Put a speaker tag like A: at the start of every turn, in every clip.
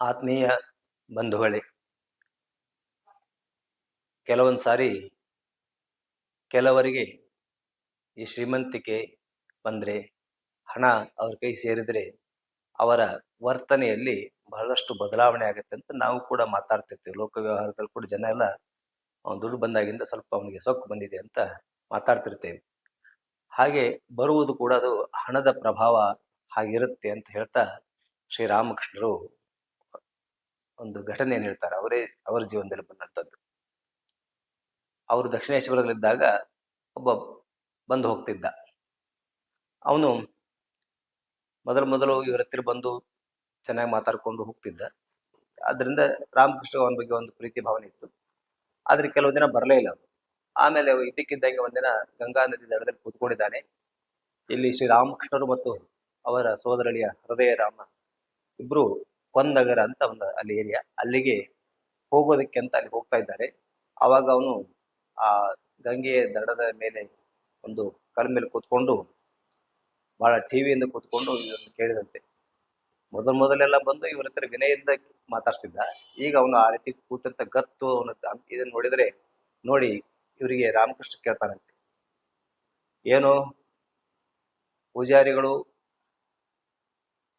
A: ಆತ್ಮೀಯ ಬಂಧುಗಳೇ, ಕೆಲವೊಂದು ಸಾರಿ ಕೆಲವರಿಗೆ ಈ ಶ್ರೀಮಂತಿಕೆ ಬಂದರೆ, ಹಣ ಅವ್ರ ಕೈ ಸೇರಿದರೆ ಅವರ ವರ್ತನೆಯಲ್ಲಿ ಬಹಳಷ್ಟು ಬದಲಾವಣೆ ಆಗುತ್ತೆ ಅಂತ ನಾವು ಕೂಡ ಮಾತಾಡ್ತಿರ್ತೀವಿ. ಲೋಕ ವ್ಯವಹಾರದಲ್ಲಿ ಕೂಡ ಜನ ಎಲ್ಲ ದುಡ್ಡು ಬಂದಾಗಿಂದ ಸ್ವಲ್ಪ ಅವನಿಗೆ ಸೊಕ್ಕು ಬಂದಿದೆ ಅಂತ ಮಾತಾಡ್ತಿರ್ತೇವೆ. ಹಾಗೆ ಬರುವುದು ಕೂಡ ಅದು ಹಣದ ಪ್ರಭಾವ ಹಾಗಿರುತ್ತೆ ಅಂತ ಹೇಳ್ತಾ ಶ್ರೀರಾಮಕೃಷ್ಣರು ಒಂದು ಘಟನೆ ಹೇಳ್ತಾರೆ. ಅವರೇ ಅವರ ಜೀವನದಲ್ಲಿ ಬಂದಂಥದ್ದು. ಅವರು ದಕ್ಷಿಣೇಶ್ವರದಲ್ಲಿದ್ದಾಗ ಒಬ್ಬ ಬಂದು ಹೋಗ್ತಿದ್ದ. ಅವನು ಮೊದಲು ಮೊದಲು ಇವರ ಹತ್ತಿರ ಬಂದು ಚೆನ್ನಾಗಿ ಮಾತಾಡ್ಕೊಂಡು ಹೋಗ್ತಿದ್ದ. ಆದ್ರಿಂದ ರಾಮಕೃಷ್ಣ ಅವನ ಬಗ್ಗೆ ಒಂದು ಪ್ರೀತಿ ಭಾವನೆ ಇತ್ತು. ಆದ್ರೆ ಕೆಲವು ದಿನ ಬರಲೇ ಇಲ್ಲ ಅವನು. ಆಮೇಲೆ ಇದಕ್ಕಿದ್ದಂಗೆ ಒಂದಿನ ಗಂಗಾ ನದಿ ದಡದಲ್ಲಿ ಕೂತ್ಕೊಂಡಿದ್ದಾನೆ. ಇಲ್ಲಿ ಶ್ರೀ ರಾಮಕೃಷ್ಣರು ಮತ್ತು ಅವರ ಸೋದರಳಿಯ ಹೃದಯ ರಾಮ ಇಬ್ರು ಕೊಂದಗರ ಅಂತ ಒಂದು ಅಲ್ಲಿ ಏರಿಯಾ ಅಲ್ಲಿಗೆ ಹೋಗೋದಕ್ಕೆ ಅಂತ ಅಲ್ಲಿ ಹೋಗ್ತಾ ಇದ್ದಾರೆ. ಅವಾಗ ಅವನು ಆ ಗಂಗೆಯ ದಡದ ಮೇಲೆ ಒಂದು ಕಲ್ ಮೇಲೆ ಕೂತ್ಕೊಂಡು ಬಹಳ ಟಿವಿಯಿಂದ ಕೂತ್ಕೊಂಡು ಇವನು ಕೇಳಿದಂತೆ. ಮೊದಲು ಮೊದಲೆಲ್ಲ ಬಂದು ಇವರ ಹತ್ರ ವಿನಯದಿಂದ ಮಾತಾಡ್ತಿದ್ದ. ಈಗ ಅವನು ಆ ರೀತಿ ಕೂತಂತ ಗತ್ತು ಅವನ ಇದನ್ನ ನೋಡಿದ್ರೆ ನೋಡಿ ಇವರಿಗೆ ರಾಮಕೃಷ್ಣ ಕೇಳ್ತಾನಂತೆ ಏನು? ಪೂಜಾರಿಗಳು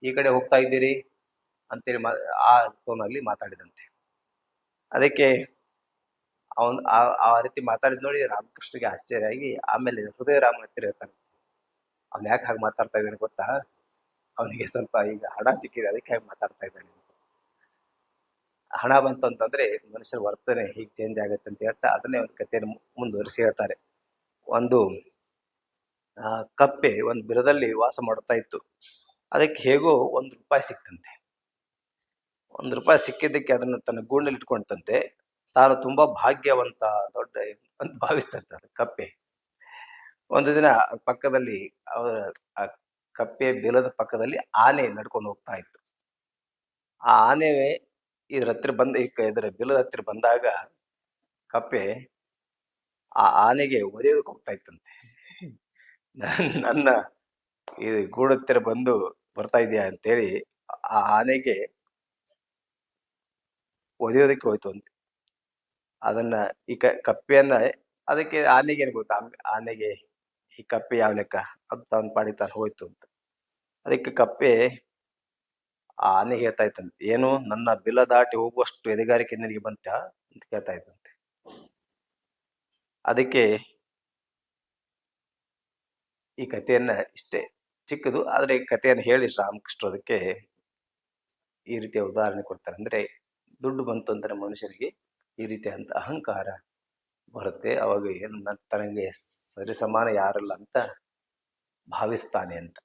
A: ಈ ಕಡೆ ಹೋಗ್ತಾ ಇದ್ದೀರಿ? ಅಂತೇಳಿ ಮಾ, ಆ ಟೋನಲ್ಲಿ ಮಾತಾಡಿದಂತೆ. ಅದಕ್ಕೆ ಅವನ್ ಆ ಆ ರೀತಿ ಮಾತಾಡಿದ್ ನೋಡಿ ರಾಮಕೃಷ್ಣಗೆ ಆಶ್ಚರ್ಯ ಆಗಿ ಆಮೇಲೆ ಹೃದಯ ರಾಮ ಹತ್ತಿರ ಹೇಳ್ತಾನೆ. ಅವ್ನು ಯಾಕೆ ಹಾಗೆ ಮಾತಾಡ್ತಾ ಇದ್ದಾನೆ ಗೊತ್ತಾ? ಅವನಿಗೆ ಸ್ವಲ್ಪ ಈಗ ಹಣ ಸಿಕ್ಕಿದೆ, ಅದಕ್ಕೆ ಹಾಗೆ ಮಾತಾಡ್ತಾ ಇದ್ದಾನೆ ಹಣ ಬಂತು ಅಂತಂದ್ರೆ ಮನುಷ್ಯರ ವರ್ತನೆ ಹೀಗೆ ಚೇಂಜ್ ಆಗುತ್ತೆ ಅಂತ ಹೇಳ್ತಾ ಅದನ್ನೇ ಒಂದು ಕಥೆಯನ್ನು ಮುಂದುವರಿಸಿ ಹೇಳ್ತಾರೆ. ಒಂದು ಕಪ್ಪೆ ಒಂದು ಬಿರದಲ್ಲಿ ವಾಸ ಮಾಡುತ್ತಾ ಇತ್ತು. ಅದಕ್ಕೆ ಹೇಗೋ ಒಂದು ರೂಪಾಯಿ ಸಿಕ್ತಂತೆ. ಒಂದು ರೂಪಾಯಿ ಸಿಕ್ಕಿದ್ದಕ್ಕೆ ಅದನ್ನು ತನ್ನ ಗೂಂಡಲ್ಲಿ ಇಟ್ಕೊಂಡಂತೆ. ತಾನು ತುಂಬಾ ಭಾಗ್ಯವಂತ, ದೊಡ್ಡ ಅಂತ ಭಾವಿಸ್ತಾ ಇರ್ತಾರೆ ಕಪ್ಪೆ. ಒಂದು ದಿನ ಪಕ್ಕದಲ್ಲಿ ಅವರ ಆ ಕಪ್ಪೆ ಬಿಲದ ಪಕ್ಕದಲ್ಲಿ ಆನೆ ನಡ್ಕೊಂಡು ಹೋಗ್ತಾ ಇತ್ತು. ಆ ಆನೆ ಇದ್ರ ಹತ್ರ ಬಂದ ಇದರ ಬಿಲದ ಹತ್ತಿರ ಬಂದಾಗ ಕಪ್ಪೆ ಆ ಆನೆಗೆ ಒದೆಯೋದಕ್ಕೆ ಹೋಗ್ತಾ ಇತ್ತಂತೆ. ನನ್ನ, ಈ ಗೂಡತ್ತಿರ ಬಂದು ಬರ್ತಾ ಇದೆಯಾ ಅಂತೇಳಿ ಆ ಆನೆಗೆ ಒದೆಯೋದಕ್ಕೆ ಹೋಯ್ತು ಅಂತ ಅದನ್ನ ಈ ಕ, ಕಪ್ಪೆಯನ್ನ ಅದಕ್ಕೆ ಆನೆಗೆ ಏನ್ ಗೊತ್ತಾ? ಆನೆಗೆ ಈ ಕಪ್ಪೆ ಯಾವ ಲೆಕ್ಕ? ಅದು ತಾನು ಪಾಡಿ ಹೋಯ್ತು ಅಂತ. ಅದಕ್ಕೆ ಕಪ್ಪೆ ಆ ಆನೆಗೆ ಹೇಳ್ತಾ ಇತ್ತಂತೆ ಏನು ನನ್ನ ಬಿಲ ದಾಟಿ ಹೋಗುವಷ್ಟು ಎದೆಗಾರಿಕೆ ನಿನಗೆ ಬಂತ ಅಂತ ಕೇಳ್ತಾ ಇತ್ತಂತೆ ಅದಕ್ಕೆ ಈ ಕಥೆಯನ್ನ ಇಷ್ಟೇ ಚಿಕ್ಕದು, ಆದ್ರೆ ಈ ಕಥೆಯನ್ನು ಹೇಳಿ ಶ್ರೀರಾಮಕೃಷ್ಣ ಅದಕ್ಕೆ ಈ ರೀತಿಯ ಉದಾಹರಣೆ ಕೊಡ್ತಾರೆ. ಅಂದ್ರೆ ದುಡ್ಡು ಬಂತು ಅಂದ್ರೆ ಮನುಷ್ಯರಿಗೆ ಈ ರೀತಿ ಅಂತ ಅಹಂಕಾರ ಬರುತ್ತೆ. ಅವಾಗ ಏನು ತನಗೆ ಸರಿ ಸಮಾನ ಯಾರಲ್ಲ ಅಂತ ಭಾವಿಸ್ತಾನೆ ಅಂತ.